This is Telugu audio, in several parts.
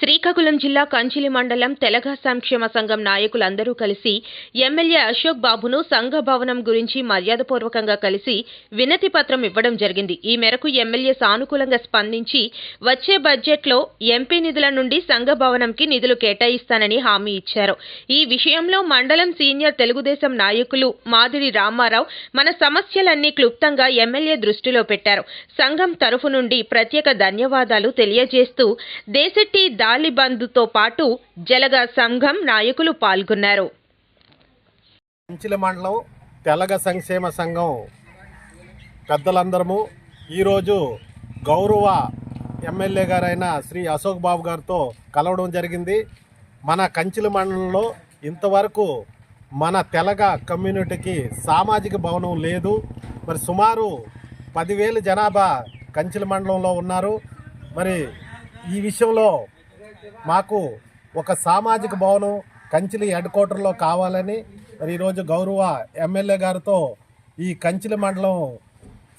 శ్రీకాకుళం జిల్లా కంచిలి మండలం తెలగ సంక్షేమ సంఘం నాయకులందరూ కలిసి ఎమ్మెల్యే అశోక్ బాబును సంఘ భవనం గురించి మర్యాదపూర్వకంగా కలిసి వినతి పత్రం ఇవ్వడం జరిగింది. ఈ మేరకు ఎమ్మెల్యే సానుకూలంగా స్పందించి వచ్చే బడ్జెట్లో ఎంపీ నిధుల నుండి సంఘ భవనంకి నిధులు కేటాయిస్తానని హామీ ఇచ్చారు. ఈ విషయంలో మండలం సీనియర్ తెలుగుదేశం నాయకులు మాదిరి రామారావు మన సమస్యలన్నీ క్లుప్తంగా ఎమ్మెల్యే దృష్టిలో పెట్టారు. సంఘం తరఫు నుండి ప్రత్యేక ధన్యవాదాలు తెలియజేస్తూ దేశెట్టి దాలిబంధుతో పాటు జలగ సంఘం నాయకులు పాల్గొన్నారు. కంచిల మండలం తెలగ సంక్షేమ సంఘం పెద్దలందరము ఈరోజు గౌరవ ఎమ్మెల్యే గారైన శ్రీ అశోక్ బాబు గారితో కలవడం జరిగింది. మన కంచిల మండలంలో ఇంతవరకు మన తెలగ కమ్యూనిటీకి సామాజిక భవనం లేదు. మరి సుమారు పదివేల జనాభా కంచిల మండలంలో ఉన్నారు. మరి ఈ విషయంలో మాకు ఒక సామాజిక భవనం కంచిలి హెడ్ క్వార్టర్లో కావాలని మరి ఈరోజు గౌరవ ఎమ్మెల్యే గారితో ఈ కంచిలి మండలం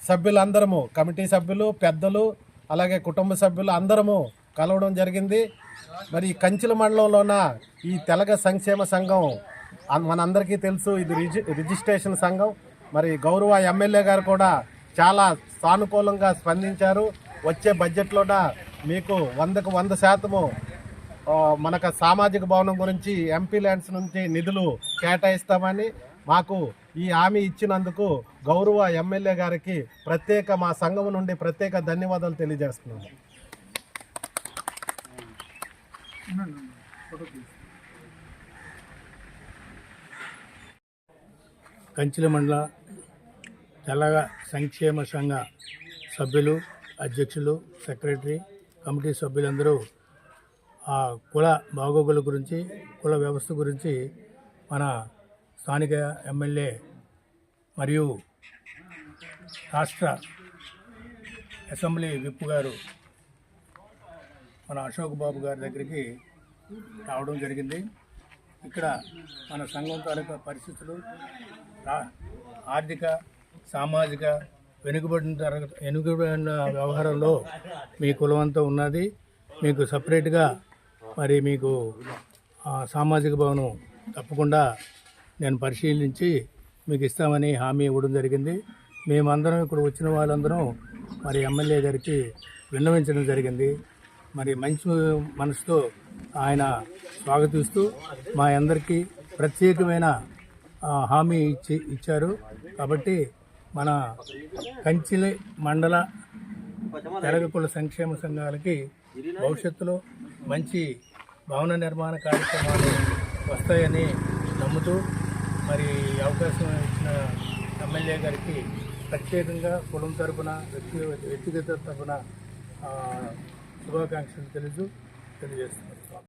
సభ్యులందరము కమిటీ సభ్యులు పెద్దలు అలాగే కుటుంబ సభ్యులు అందరము కలవడం జరిగింది. మరి ఈ కంచిల మండలంలోన ఈ తెలగ సంక్షేమ సంఘం మనందరికీ తెలుసు ఇది రిజి రిజిస్ట్రేషన్ సంఘం. మరి గౌరవ ఎమ్మెల్యే గారు కూడా చాలా సానుకూలంగా స్పందించారు. వచ్చే బడ్జెట్లోన మీకు వందకు వంద శాతము మనకు సామాజిక భవనం గురించి ఎంపీ ల్యాండ్స్ నుంచి నిధులు కేటాయిస్తామని మాకు ఈ హామీ ఇచ్చినందుకు గౌరవ ఎమ్మెల్యే గారికి ప్రత్యేక మా సంఘం నుండి ప్రత్యేక ధన్యవాదాలు తెలియజేస్తున్నాము కంచిల మండల తెల్లగ సంక్షేమ సంఘ సభ్యులు అధ్యక్షులు సెక్రటరీ కమిటీ సభ్యులందరూ ఆ కుల బాగోగుల గురించి కుల వ్యవస్థ గురించి మన స్థానిక ఎమ్మెల్యే మరియు రాష్ట్ర అసెంబ్లీ విప్ గారు మన అశోక్ బాబు గారి దగ్గరికి రావడం జరిగింది. ఇక్కడ మన సంఘం తాలూకా పరిస్థితులు ఆర్థిక సామాజిక వెనుకబడిన తరగతి వెనుకబడిన వ్యవహారంలో మీ కులవంతా ఉన్నది. మీకు సపరేట్గా మరి మీకు సామాజిక భవనం తప్పకుండా నేను పరిశీలించి మీకు ఇస్తామని హామీ ఇవ్వడం జరిగింది. మేమందరం ఇక్కడ వచ్చిన వాళ్ళందరం మరి ఎమ్మెల్యే గారికి విన్నవించడం జరిగింది. మరి మంచి మనసుతో ఆయన స్వాగతిస్తూ మా అందరికీ ప్రత్యేకమైన హామీ ఇచ్చి ఇచ్చారు. కాబట్టి మన కంచిలి మండల తెలగకుల సంక్షేమ సంఘాలకి భవిష్యత్తులో మంచి భవన నిర్మాణ కార్యక్రమాలు వస్తాయని నమ్ముతూ మరి అవకాశం ఇచ్చిన ఎమ్మెల్యే గారికి ప్రత్యేకంగా కులం తరపున వ్యక్తి వ్యక్తిగత తరపున శుభాకాంక్షలు తెలుసు తెలియజేస్తున్నాను.